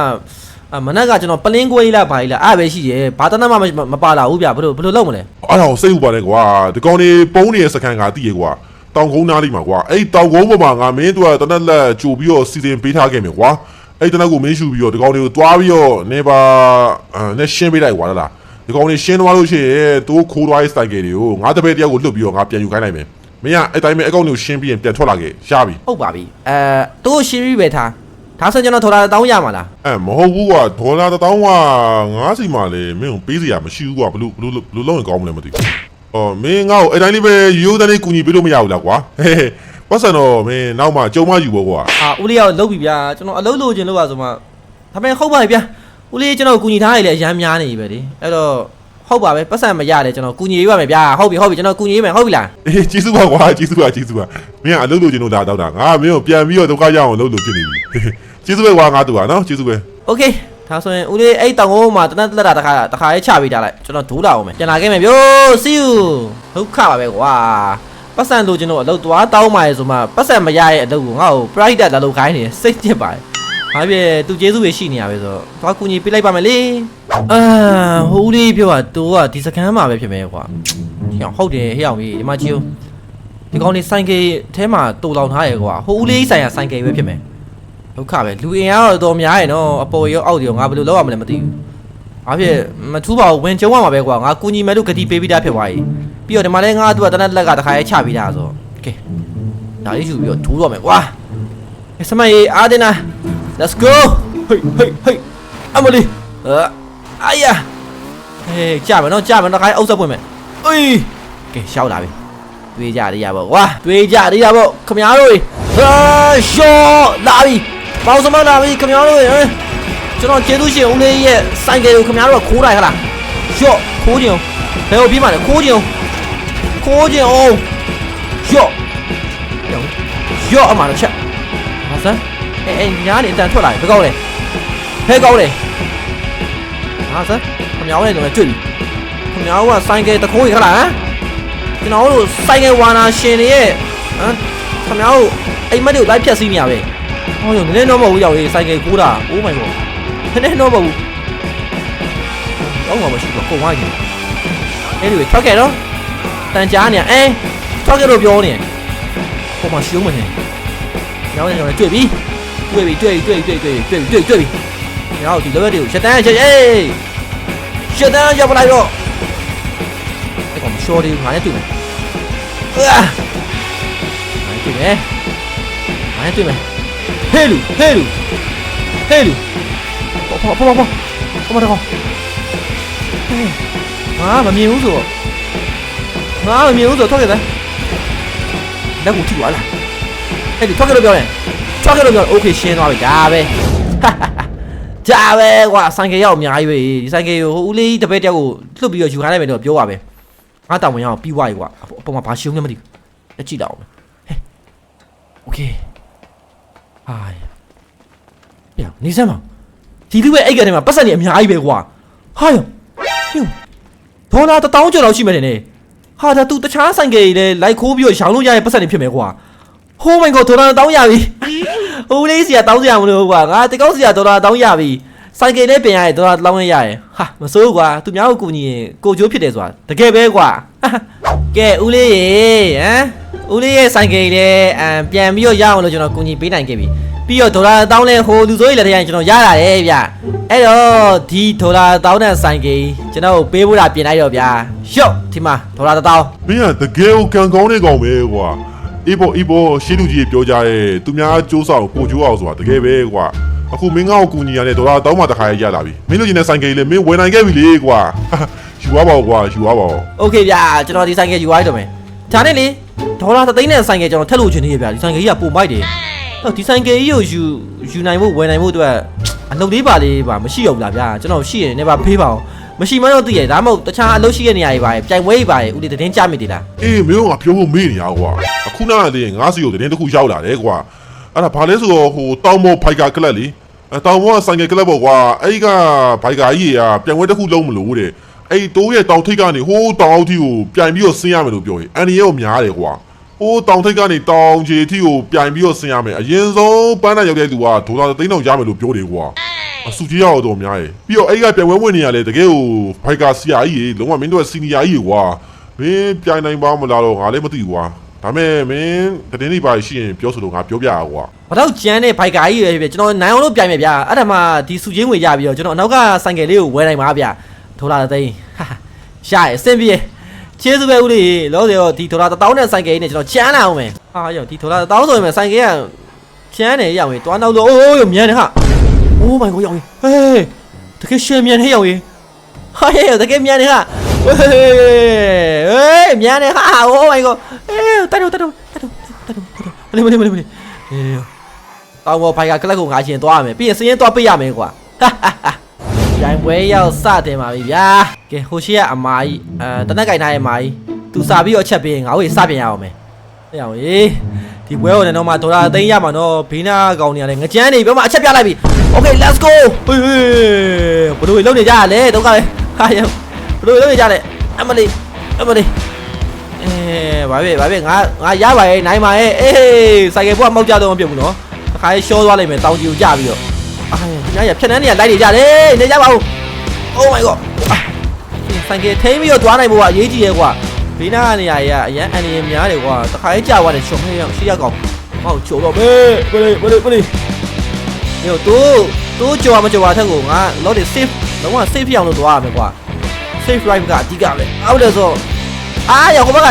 မနက်ကကျွန်တော်ပလင်းကွေးလားဘာကြီးလားအဲ့ပဲရှိရဲ့ဘာတနမှမပါလာဘူးဗျဘယ်လိုဘယ်လိုလုပ်မလဲအဲ့ဒါကိုစိတ်ဥပါနဲ့ကွာဒီကောင်နေပုံးနေတဲ့စကန်ကတည်ရကွာတောင်ကုန်းသားလေးမှာကွာအဲ့တောင်ကုန်းပေါ်မှာငါမင်းတို့ကတနက်လက်ကြိုပြီးတော့စီစဉ်ပေးထားခဲ့မယ်ကွာအဲ့တနက်ကိုမင်းရှူပြီးတော့ဒီကောင်တွေကိုတွားပြီးတော့နေပါအဲနဲ့ရှင်းပေးလိုက်ကွာလားဒီကောင်နေရှင်းသွားလို့ရှိရင်တိုးခိုးသွားတဲ့ဆိုင်ကယ်တွေကိုငါတပည့်တယောက်ကိုလွတ်ပြီးတော့ငါပြန်ယူခိုင်းလိုက်မယ်မင်းကအဲ့တိုင်းပဲအကောင့်တွေကိုရှင်းပြီးရင်ပြန်ထွက်လာခဲ့ရှားပြီဟုတ်ပါပြီအဲတိုးရှင်းပြီးပဲထား ဒါဆိုကျွန်တော်ထော်လာတောင်းရမှာလားအဲမဟုတ်ဘူးကွာဒေါ်လာတစ်တောင်းကငါးစီမှာလေမင်းကိုပေးစရာမရှိဘူးကွာဘလို့ဘလို့ဘလို့လုံးရင်ကောင်းမလဲမသိဘူး။အော်မင်းငါ့ကိုအဲ့တိုင်းလေးပဲရိုးသားလေးကူညီပေးလို့မရဘူးလားကွာ။ဟဲဟဲပတ်စံတော့မင်းနောက်မှကြုံမယူဖို့ကွာအာဦးလေးရောက်လုတ်ပြီဗျာကျွန်တော်အလုပ်လုပ်ခြင်းလို့ပါဆိုမှဒါပေမဲ့ဟုတ်ပါပြီဗျာဦးလေးကျွန်တော်ကူညီထားရလေအရမ်းများနေပြီပဲလေအဲ့တော့ ဟုတ်ပါပဲပတ်စံမရတယ်ကျွန်တော်ကူညီပေးပါမယ်ဗျာဟုတ်ပြီဟုတ်ပြီကျွန်တော်ကူညီပေးမယ်ဟုတ်ပြီလား ။အေးကျေးဇူးပါကွာကျေးဇူးပါကျေးဇူးပါ။မင်းကအလုပ်လုပ်ချင်လို့လာတော့တာငါကမင်းကိုပြန်ပြီးတော့ဒုက္ခရအောင်လုပ်လို့ဖြစ်နေပြီ။ဟဲဟဲကျေးဇူးပဲကွာငါတူပါနော်ကျေးဇူးပဲ โอเคဒါဆိုရင်ဦးလေးအဲ့တောင်ကုန်းမှာတနက်တက်တာတစ်ခါတစ်ခါရေးချပေးထားလိုက်ကျွန်တော်ဒူးလာအောင်မယ်ပြန်လာခဲ့မယ်ဗျိုး see you ဒုက္ခပါပဲကွာပတ်စံလိုချင်လို့အလုပ်သွားတောင်းပါရဲ့ဆိုမှပတ်စံမရရဲ့အလုပ်ကိုငါ့ကို private လာလုပ်ခိုင်းနေစိတ်ညစ်ပါတယ်ဘာဖြစ်သူကျေးဇူးပဲရှိနေရပဲဆိုတော့သွားကူညီပေးလိုက်ပါမယ်လေ အာဟိုဦးလေးပြောတာသူကဒီစကမ်းမှာပဲဖြစ်မယ်ကွာဟောင်ဟုတ်တယ်ဟေ့အောင်ကြီးဒီမကြီးဒီကောင်လေးဆိုင်ကယ်ထဲမှာတူလောင်ထားရယ်ကွာဟိုဦးလေးဆိုင်ရာဆိုင်ကယ်ပဲဖြစ်မယ်ဒုက္ခပဲလူအင်အားတော့တော်များရယ်နော်အပေါ်ရောအောက်ရောငါဘယ်လိုလုပ်ရမလဲမသိဘူးအားဖြင့်မထူးပါဘူးဝင်ကျုံးရမှာပဲကွာငါကူညီမယ်လို့ဂတိပေးပြီးသားဖြစ်သွားပြီပြီးတော့ဒီမှာလည်းငါတို့ကတနက်လက်ကတခါရဲချပြီးသားဆိုကဲဒါလေးယူပြီးတော့ဒိုးတော့မယ်ကွာစမရေးအားတင်နာ let's go ဟိတ်ဟိတ်ဟိတ်အမလီအာ အာယာဟေးကြမယ်နော်ကြမယ်နော်တခါရဲအုပ်ဆက်ပွင့်မယ်အေးကဲရှောက်လာပြီတွေးကြရရပေါ့ကွာတွေးကြရရပေါ့ခမများတို့ဟာရှော့လာပြီပေါင်စမလာပြီခင်ဗျားတို့ရေကျွန်တော်ကျေးဇူးရှင်ဦးလေးရဲ့စိုက်ကယ်ကိုခင်ဗျားတို့ကခိုးလိုက်ဟလားရော့ခိုးကြင်ဘယ်လိုပြေးမှလဲခိုးကြင်ခိုးကြင်အောင်ရော့ရော့အမှန်တော့ချက်ဟာစမ်းအဲအဲညာနေအတန်ထွက်လာပြီဘယ်ကောင်းလဲဟဲကောင်းလဲ ငါစမ်းခမောင်းနဲ့တော့ကျွတ်ပြီခမောင်းကဆိုင်ကယ်တခိုးကြီးခလားဟမ်ကျွန်တော်တို့ဆိုင်ကယ်ဝါနာရှင်တွေရဲ့ဟမ်ခမောင်းအိမ်မက်တွေကိုလိုက်ဖြတ်စီးနေရပဲဟောရောနည်းနည်းတော့မဟုတ်ဘူးရောက်ရေးဆိုင်ကယ်ကိုးတာ Oh my god နည်းနည်းတော့မဟုတ်ဘူးတော့မှာမရှိဘူးကုန်သွားပြီအဲ့ဒီထွက်ခဲ့တော့တန်ကြားနေအဲထွက်ခဲ့လို့ပြောနေပုံမှန်ရှုံးမနေညောင်းနေညောင်းနေတွေ့ပြီတွေ့ပြီတွေ့ပြီတွေ့ပြီတွေ့ပြီတွေ့ပြီတွေ့ပြီ ညောင်းဒီ level တွေကိုရှက်တန်းရှက်အေးရှက်တန်းရောက်ပလိုက်တော့အဲ့ကောင်ရှော်ဒီငါနဲ့တွေ့မယ်အာငါနဲ့တွေ့မယ်ငါနဲ့တွေ့မယ် ဟဲလူဟဲလူဟဲလူပေါ်ပေါ်ပေါ်ပေါ်ပေါ်တော့ငါမမြင်ဘူးဆိုငါမမြင်ဘူးဆိုထွက်ခဲ့တယ်လက်ကိုထိသွားလားအဲ့ဒီထွက်ခဲ့လို့ပြောရင်ထွက်ခဲ့လို့ပြောโอเคရှင်းသွားပြီဒါပဲ ဒါပဲကွာဆိုင်ကရောက်အများကြီးပဲဒီဆိုင်ကဟိုဦးလေးတပည့်တယောက်ကိုလွတ်ပြီးတော့ယူခိုင်းလိုက်မယ်တော့ပြောပါပဲငါတောင်ဝင်ရအောင်ပြီးွားပြီကွာအပေါ်မှာဘာရှုံးလဲမသိဘူးလက်ကြည့်တော့ဟဲ့โอเค ဟာ။ညနေစမ်းမ။ဒီလူပဲအိတ်ကနေမှာပတ်စံနေအများကြီးပဲကွာ။ဟာယော။ဟိုဒေါ်လာတစ်တောင်းကျော်လောက်ရှိမယ်နေ။ဟာဒါ तू တခြားဆိုင်ကယ်လေလိုက်ခိုးပြီးတော့ရောင်းလို့ရရဲ့ပတ်စံနေဖြစ်မယ်ကွာ။ Oh my god ဒေါ်လာတောင်းရပြီ။ ဟိုလေးစီကတောင်းစရာမလိုဘူးကွာ။ငါတကောက်စီကဒေါ်လာတောင်းရပြီ။ဆိုင်ကယ်နဲ့ပြင်ရရဲ့ဒေါ်လာတောင်းရရဲ့။ဟာမစိုးဘူးကွာ။သူများကိုကူညီရင်ကိုကျိုးဖြစ်တယ်ဆိုတာတကယ်ပဲကွာ။ကဲဦးလေးရေဟမ်ဦးလေးရဲ့ဆိုင်ကယ်လေးအမ်ပြန်ပြီးတော့ရအောင်လို့ကျွန်တော်ကူညီပေးနိုင်ခဲ့ပြီ။ပြီးတော့ဒေါ်လာတောင်းလဲဟိုလူစိုးကြီးလက်ထက်ကျွန်တော်ရလာတယ်ဗျ။အဲ့တော့ဒီဒေါ်လာတောင်းတဲ့ဆိုင်ကယ်ကျွန်တော်ပေးဖို့တာပြင်လိုက်တော့ဗျာ။ရှော့ဒီမှာဒေါ်လာတစ်တောင်းမင်းကတကယ်ကိုကံကောင်းနေကောင်ပဲကွာ အေးပေါ်အေးပေါ်ရှင်းလူကြီးပြောကြရဲသူများစူးစအောင်ကိုကျိုးအောင်ဆိုတာတကယ်ပဲကွာ အခုမင်းငါ့ကိုကူညီရတယ်ဒေါ်လာတောင်းမှတစ်ခါရရလာပြီမင်းတို့ကျင်တဲ့ဆိုင်ကလေးလေမင်းဝယ်နိုင်ခဲ့ပြီလေကွာယူသွားပါဦးကွာယူသွားပါဦး โอเคဗျာကျွန်တော်ဒီဆိုင်ကယူသွားရတော့မယ်ဒါနဲ့လေဒေါ်လာ3သိန်းနဲ့ဆိုင်ကကျွန်တော်ထက်လို့ချင်နေရဗျာဒီဆိုင်ကကြီးကပိုမိုက်တယ်ဟောဒီဆိုင်ကကြီးကိုယူယူနိုင်ဖို့ဝယ်နိုင်ဖို့အတွက်အလုပ်လေးပါလေးပါမရှိအောင်လားဗျာကျွန်တော်ရှိရင်လည်းပါဖေးပါအောင် မရှိမတော့သိရဒါမှမဟုတ်တခြားအလုပ်ရှိတဲ့နေရာတွေပါပြိုင်ပွဲတွေပါဦးဒီတင်းကြမိသေးလားအေးမင်းတို့ကပြောဖို့မေ့နေရကွာအခုနကတည်းကငါးစီကိုတရင်တစ်ခုရောက်လာတယ်ကွာအဲ့ဒါဘာလဲဆိုတော့ဟိုတောင်မောဖိုက်ကာကလပ်လေအဲတောင်မောဆိုင်ကကလပ်ပေါ့ကွာအဲ့ဒီကဖိုက်ကာကြီးကပြန်ပွဲတစ်ခုလုံးမလို့တဲ့အဲ့တိုးရဲ့တောင်ထိပ်ကနေဟိုးတောင်အောက်ထိကိုပြန်ပြီးတော့ဆင်းရမယ်လို့ပြောရင်အန်ဒီရဲ့ကိုများတယ်ကွာဟိုးတောင်ထိပ်ကနေတောင်ခြေထိကိုပြန်ပြီးတော့ဆင်းရမယ်အရင်ဆုံးပန်းနိုင်ရောက်တဲ့သူကဒေါ်လာသိန်းတော့ရမယ်လို့ပြောတယ်ကွာ အဆူကြီးရတော့များရယ်ပြီးတော့အဲ့ကပြန်ဝဲဝင်နေရလေတကယ်ကိုဖိုက်ကာဆီယာကြီးလုံးဝမင်းတို့စီနီယာကြီးကွာမင်းပြိုင်နိုင်ပါမလားတော့ငါလည်းမသိဘူးကွာဒါမဲ့မင်းတတင်းလေးပါရှိရင်ပြောဆိုလို့ငါပြောပြရကွာဘာတော့ကျန်းတဲ့ဘိုက်ကကြီးပဲကျွန်တော်နိုင်အောင်လို့ပြိုင်မယ်ဗျာအဲ့ဒါမှဒီစုချင်းငွေရပြီးတော့ကျွန်တော်အနောက်ကဆိုင်ကယ်လေးကိုဝယ်နိုင်ပါဗျာဒေါ်လာ3သိန်းဟာရှာရအဆင်ပြေကျေးဇူးပဲဦးလေးလောဆယ်တော့ဒီဒေါ်လာ1000နဲ့ဆိုင်ကယ်ကြီးနဲ့ကျွန်တော်ချမ်းလာအောင်မယ်ဟာရောဒီဒေါ်လာ1000ဆိုရင်ဆိုင်ကယ်ကချမ်းတယ်ရောင်ရင်တွားနောက်လို့အိုးရောမြန်တယ်ဟာ Oh my god ရောင်ရင်ဟေးတကယ်ရှင်မြန်နေရောင်ရင်ဟာရဲ့တကယ်မြန်နေဟာဟေးဟေးမြန်နေဟာ Oh my god အေးတတ်တော့တတ်တော့တတ်တော့တတ်တော့မလေးမလေးမလေးမလေးအေးတောင်ပေါ်ဖိုင်ကကလပ်ကိုငါရှင်သွားရမယ်ပြီးရင်စရင်သွားပေးရမယ်ကွာဟာဟာဟာကြိုင်ပွဲရောက်စတင်ပါပြီဗျာကဲဟိုရှိကအမာကြီးအဲတနက်ကင်ထားရဲ့အမာကြီးသူစာပြီးတော့ချက်ပေးရင်ငါတို့စပြင်ရအောင်မယ်အဲ့အောင်ရေဒီပွဲကိုလည်းတော့မှဒေါ်လာသိန်းရမှာနော်ဘေးနာကောင်နေရလဲငကြမ်းနေပြောမှအချက်ပြလိုက်ပြီ Okay let's go ဟေးဘယ်လိုလုပ်နေကြရလဲဒုက္ခပဲဟာရဘယ်လိုလုပ်နေကြလဲအမလေးအမလေးအဲဘာပဲဘာပဲငါငါရပါရဲ့နိုင်ပါရဲ့အေးစိုက်ကယ်ဘွားမောက်ကြတော့မပြုတ်ဘူးနော်တစ်ခါရေးရှောသွားလိုက်မယ်တောင်ကြီးကိုကြပြီးတော့အာညရဖြတ်နှန်းနေရလိုက်နေကြတယ်နေကြပါဦး Oh my god အာဆိုင်ကထိမ့်ပြီးတော့သွားနိုင်ဖို့ကအရေးကြီးရဲ့ကွာဘေးနာကနေရရအရန်အန်ရများတယ်ကွာတစ်ခါရေးကြာသွားတယ်ရှုံးရအောင်ရှိရကောင်ဟောချိုတော့မေးပလေးပလေးပလေး ညို့တူတူကြော်မကြော်ပါထက်ကိုငါလော်ဒီ safe လုံးဝ safe ဖြစ်အောင်လို့သွားရမယ်ကွာ safe drive ကအဓိကပဲအောက်တယ်ဆိုအာရောက်ခဘက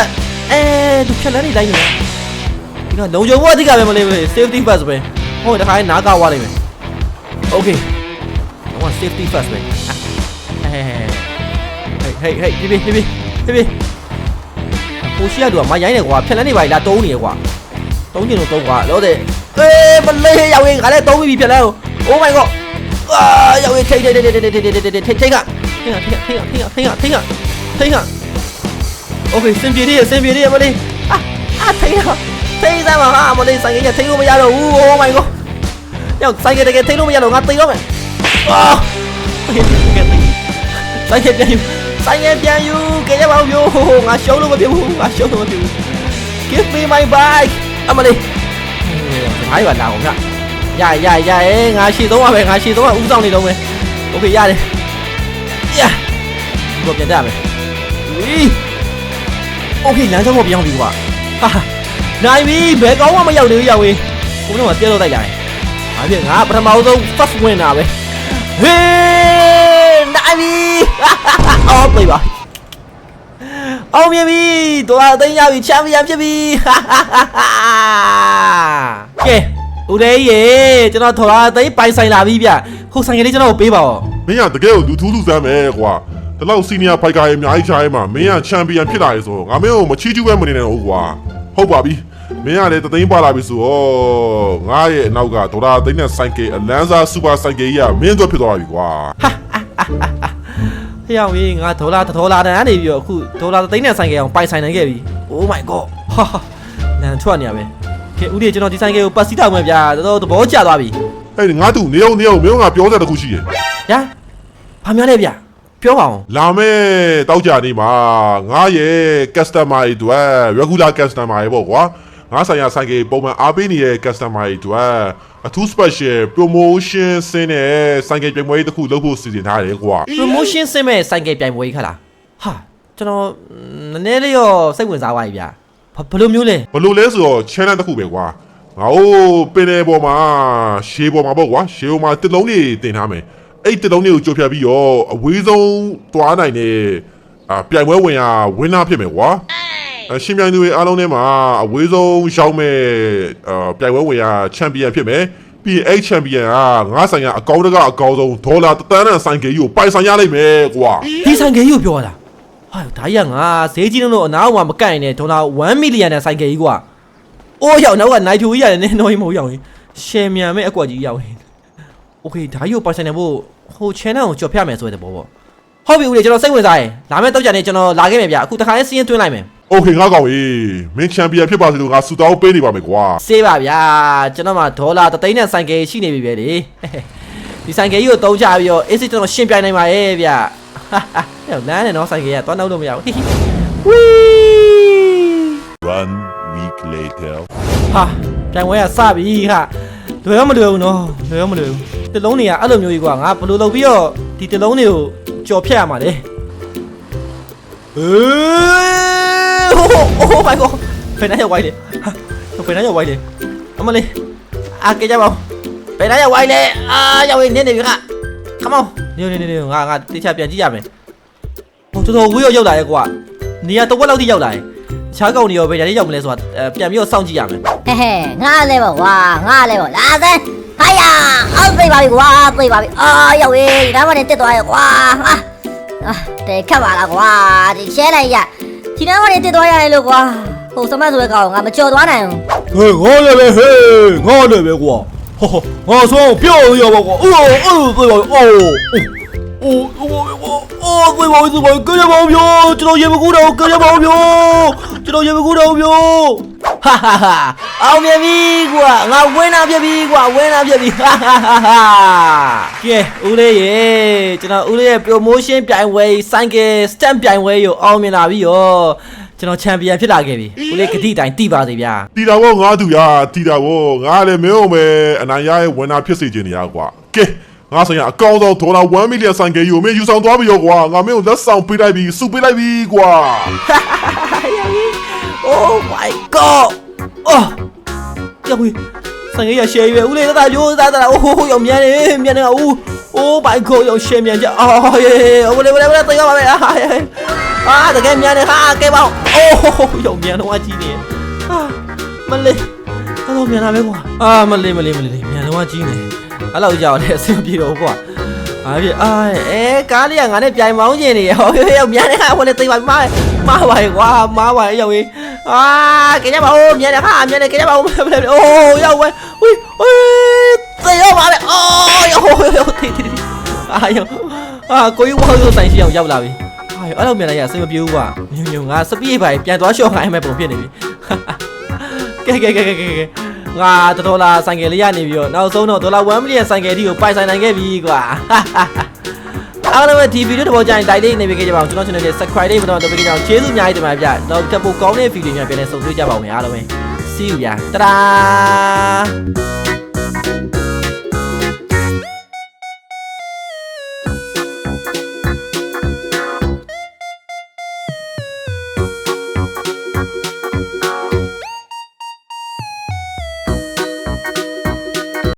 အဲသူဖြတ်လန်းနေတိုင်းနေဒီကလုံခြုံဖို့အဓိကပဲမလေးမလေး safety first ပဲဟိုတခါနားကောက်သွားလိမ့်မယ် okay တော့ safety first ပဲဟဲ့ဟဲ့ဟဲ့ဟေးဟေးဟေးဟေးဟေးကိုရှိရတူကမရိုင်းနေကွာဖြက်လန်းနေပါလားတုံးနေရကွာတုံးကျင်လို့တုံးကွာလို့တဲ့ အေးမလေးရောက်ရင်ခါလဲတုံးပြီဖြက်လန်း Oh my god အာရောက်ရင်ထိတ်ထိတ်ထိတ်ထိတ်ထိတ်ထိတ်ထိတ်ထိတ်ထိတ်ထိတ်ကထိတ်ကထိတ်ကထိတ်ကထိတ်ကထိတ်ကထိတ်က Okay စင်ပြေလေးစင်ပြေလေးမလေးအာအာထိတ်ကထိတ်စမ်းပါဟာမလေးဆိုင်ကထိတ်လို့မရတော့ဘူး Oh my god ရောက်ဆိုင်ကတကယ်ထိတ်လို့မရတော့ငါသိတော့မယ်အာဆိုင်ကပြန်ယူဆိုင်ကပြန်ယူကြရပါဦးယိုငါရှုံးလို့မဖြစ်ဘူးငါရှုံးလို့မဖြစ်ဘူး Give me my bike အမ လေးငါရပါလာအောင်ဗျရရရရဲငါရှည်သုံးပါပဲငါရှည်သုံးပါဦးဆောင်နေတော့မယ်โอเคရတယ်ရဒီတော့ပြန်ကြမယ်ဝီโอเคလမ်းကြောင်းပေါ်ပြောင်းပြီကွာဟာနိုင်ပြီဘယ်ကောင်းမှမရောက်သေးဘူးရောက်ဝင်ဘုံတော့တဲတော့တိုက်လာတယ်ဘာဖြစ်ငါပထမဆုံး first winner ပဲဟေးနိုင်ပြီအော်ပြေးပါအောင်မြင်ပြီတော်အသိမ်းရပြီချန်ပီယံဖြစ်ပြီ ာ ကဲဦးလေးရေကျွန်တော်ထော်လာသိမ်းပိုင်ဆိုင်လာပြီဗျခုဆိုင်ကလေးကျွန်တော်ကိုပေးပါဦးမင်းကတကယ်ကိုလူထူးလူစမ်းမယ်ကွာဒီလောက်စီနီယာဖိုက်ကာရဲ့အများကြီးချားရဲမှာမင်းကချန်ပီယံဖြစ်လာရဲဆိုတော့ငါမင်းကိုမချီးကျူးပဲမနေနဲ့ဟုတ်ကွာဟုတ်ပါပြီမင်းကလည်းတသိန်းပါလာပြီဆိုတော့ငါရဲ့အနောက်ကဒေါ်လာသိန်းနဲ့ဆိုင်ကယ်အလန်းစားစူပါဆိုင်ကယ်ကြီးကမင်းတို့ဖြစ်သွားပြီကွာဖျောင်းကြီးငါဒေါ်လာတစ်ဒေါ်လာတန်ကနေပြီးတော့အခုဒေါ်လာသိန်းနဲ့ဆိုင်ကယ်အောင်ပိုင်ဆိုင်နိုင်ခဲ့ပြီ Oh my god ဟာလန်ထွက်နေရပဲကဲ ဦးလေးကျွန်တော်ဒီဆိုင်ကယ်ကိုပတ်စီးတောက်မယ်ဗျာတော်တော်သဘောကျသွားပြီအဲ့ဒီငါတူနေအောင်နေအောင်မင်းကပြောစရာတစ်ခုရှိတယ်ညာဘာများလဲဗျာပြောပါအောင်လာမဲ့တောက်ကြနေမှာငါရဲ့ customer တွေအတွက် regular customer တွေပေါ့ကွာငါဆိုင်ရဆိုင်ကပုံမှန်အားပေးနေတဲ့ customer တွေအတွက်အထူး special promotion ဆင်းတဲ့ဆိုင်ကပြိုင်ပွဲတစ်ခုလုပ်ဖို့စီစဉ်ထားတယ်ကွာ promotion ဆင်းမဲ့ဆိုင်ကယ်ပြိုင်ပွဲကြီးခါလားဟာကျွန်တော်နည်းနည်းလေးရောစိတ်ဝင်စားပါပြီဗျာ ဘာဘယ်လိုမျိုးလဲဘလို့လဲဆိုတော့ channel တစ်ခုပဲကွာငါတို့ပင်နယ်ပေါ်မှာရှေးပေါ်မှာပေါ့ကွာရှေးပေါ်မှာတစ်လုံးလေးတင်ထားမယ်အဲ့တစ်လုံးလေးကိုကြိုဖြတ်ပြီးတော့အဝေးဆုံးသွားနိုင်တဲ့အာပြိုင်ပွဲဝင်ရဝင်းနာဖြစ်မယ်ကွာအရှင်ပြိုင်သူတွေအားလုံးထဲမှာအဝေးဆုံးရောက်မဲ့အာပြိုင်ပွဲဝင်ရချန်ပီယံဖြစ်မယ်ပြီးရင်အဲ့ချန်ပီယံကငါဆိုင်ကအကောင်းတကအကောင်းဆုံးဒေါ်လာတစ်သန်းနဲ့ဆိုင်ကယ်ကြီးကိုပိုင်ဆိုင်ရလိမ့်မယ်ကွာဒီဆိုင်ကယ်ကြီးကိုပြောတာ ဟာဒါကြီးကငါဈေးကြီးလို့အနားမှာမကန့်နဲ့ဒေါ်လာ1မီလီယံနဲ့ဆိုင်ကယ်ကြီးကွာအိုးရောက်နောက်ကနိုင်ထူကြီးရတယ်နင်းတော့မဟုတ်ရောက်ရင်ရှယ်မြန်မဲ့အကွက်ကြီးရောက်ရင်โอเคဒါကြီးကိုပိုင်ဆိုင်နေဖို့ဟို channel ကိုကြော်ဖြတ်မယ်ဆိုတဲ့ဘောပေါ့ဟုတ်ပြီဦးလေးကျွန်တော်စိတ်ဝင်စားရင်လာမယ့်တော့ကြနေကျွန်တော်လာခဲ့မယ်ဗျအခုတခါလေးစီးရင်သွင်းလိုက်မယ် โอเคငါကောင်ကြီးမင်းချန်ပီယံဖြစ်ပါစေလို့ငါဆူတောင်းပေးနေပါမယ်ကွာ စေးပါဗျာကျွန်တော်မှာဒေါ်လာတသိန်းနဲ့ဆိုင်ကယ်ရှိနေပြီပဲလေဒီဆိုင်ကယ်ကြီးကိုတုံးချပြီးတော့အေးစစ်ကျွန်တော်ရှင်းပြနိုင်ပါရဲ့ဗျာဟာဟာဟဲ့ လမ်းနဲ့နော်ဆိုင်ကယ်ကသွားနှုတ်လို့မရဘူးဟိဟိဝီး One week later. ဟာပြန်ဝဲကစပြီဟာလွယ်ရောမလွယ်ဘူးနော်လွယ်ရောမလွယ်ဘူးတလုံးတွေကအဲ့လိုမျိုးကြီးကွာငါဘယ်လိုလုပ်ပြီးတော့ဒီတလုံးတွေကိုကြော်ဖြတ်ရမှာလဲအေးဟိုဟိုမိုင်ကောဖယ်နိုင်ရဝိုင်းလေဟာဖယ်နိုင်ရဝိုင်းလေအမလေးအာကေကြပါဦးဖယ်နိုင်ရဝိုင်းလေအာရောက်နေနေပြီခါ come on နေနေနေနေငါငါတိကျပြန်ကြည့်ရမယ်ဟို တော်တော်ဝေးရောက်လာရဲ့ကွာနေရာတော့ဝက်လောက်ထိရောက်လာရဲ့ချားကောင်တွေရောပဲညာလေးရောက်မလဲဆိုတာပြန်ပြီးတော့စောင့်ကြည့်ရမယ်ဟဲဟဲငါလဲပေါ့ကွာငါလဲပေါ့လာစမ်းဟာယာအောက်သိပါပြီကွာသိပါပြီအာရောက်ရေးဒါမှလည်းတက်သွားရဲ့ကွာဟာအာတဲခတ်ပါလားကွာဒီရှဲလိုက်ရဒီနားမှလည်းတက်သွားရတယ်လို့ကွာဟိုစမတ်ဆိုတဲ့ကောင်ငါမကြော်သွားနိုင်ဘူးဟေးငါလည်းပဲဟေးငါလည်းပဲကွာဟောငါဆိုပြောရရပါကွာအိုးအိုးသိပါအိုး အိုးအိုးအိုးသိပါသိပါကြရပါဦးပြောကျွန်တော်ရေမကူတော့ကြရပါဦးပြောကျွန်တော်ရေမကူတော့ပြောဟာဟာဟာအောင်မြင်ပြီကွာငါဝင်းနာပြပြီကွာဝင်းနာပြပြီဟာဟာဟာဟာကဲဦးလေးရေကျွန်တော်ဦးလေးရဲ့ promotion ပြိုင်ပွဲဆိုင်ကယ် stamp ပြိုင်ပွဲကိုအောင်မြင်လာပြီရောကျွန်တော်ချန်ပီယံဖြစ်လာခဲ့ပြီဦးလေးဂတိတိုင်းတိပါစေဗျာတီတာဘောငါသူရတီတာဘောငါလည်းမင်းအောင်ပဲအနိုင်ရရဲ့ဝန်နာဖြစ်စေခြင်းနေရကွာကဲ ငါဆိုင်ကအကောင်းဆုံးဒေါ်လာ1မီလီယံဆိုင်ကယ်ကြီးကိုမင်းယူဆောင်သွားပြီရောကွာငါမင်းကိုလက်ဆောင်ပေးလိုက်ပြီစုပေးလိုက်ပြီကွာ Oh my god အော်ကြောက်ဝေးဆိုင်ကရရှယ်ရွယ်ဦးလေးသာရိုးသားသားအိုးရောမြန်နေမြန်နေဦး Oh my god ရောရှယ်မြန်ကြအော်ယေဦးလေးဦးလေးဦးလေးတေးရပါမယ်အာအာတကယ်မြန်နေဟာကဲပေါ့အိုးရောမြန်တော့အကြီးနေဟာမလေးတော့မြန်လာပဲကွာအာမလေးမလေးမလေးမြန်တော့အကြီးနေ အဲ့လောက်ကြောက်တယ်အဆင်ပြေတော့ကွာအားပြအာအဲကားလေးကငါနဲ့ပြိုင်မောင်းကျင်နေရဟောရောက်မြန်တဲ့ခါဟိုလည်းသိပါမှားမှားပါရဲ့ကွာမှားပါရဲ့ရောက်ရေးအာကြည့်ကြပါဦးမြန်တဲ့ခါမြန်တဲ့ကြည့်ကြပါဦးအိုးရောက်ဝဲဟွိဟွိသေရောပါလေအိုးရောက်ရောက်တိတိအာယောအာကိုကြီးဝါလို့တိုင်ရှိအောင်ရောက်လာပြီအာယောအဲ့လိုမြန်လိုက်ရစိတ်မပြေဘူးကွာညုံညုံငါစပီးပိုင်ပြန်သွားရှော့ခိုင်းမဲ့ပုံဖြစ်နေပြီကဲကဲကဲကဲကဲ ငါဒေါ်လာဆိုင်ကယ်လေးရနေပြီတော့နောက်ဆုံးတော့ဒေါ်လာ1 million ဆိုင်ကယ်ဒီကိုပိုင်ဆိုင်နိုင်ခဲ့ပြီကွာအားလုံးပဲဒီဗီဒီယိုတစ်ပေါ်ကြရင် like လေးနေပေးကြပါအောင်ကျွန်တော် channel လေး subscribe လေးမတော့တော့ပေးကြအောင်ကျေးဇူးအများကြီးတင်ပါတယ်ဗျတော့တက်ဖို့ကောင်းတဲ့ဗီဒီယိုများပြန်လည်ဆုံတွေ့ကြပါဦးမယ်အားလုံးပဲ see you ဗျာတဒါ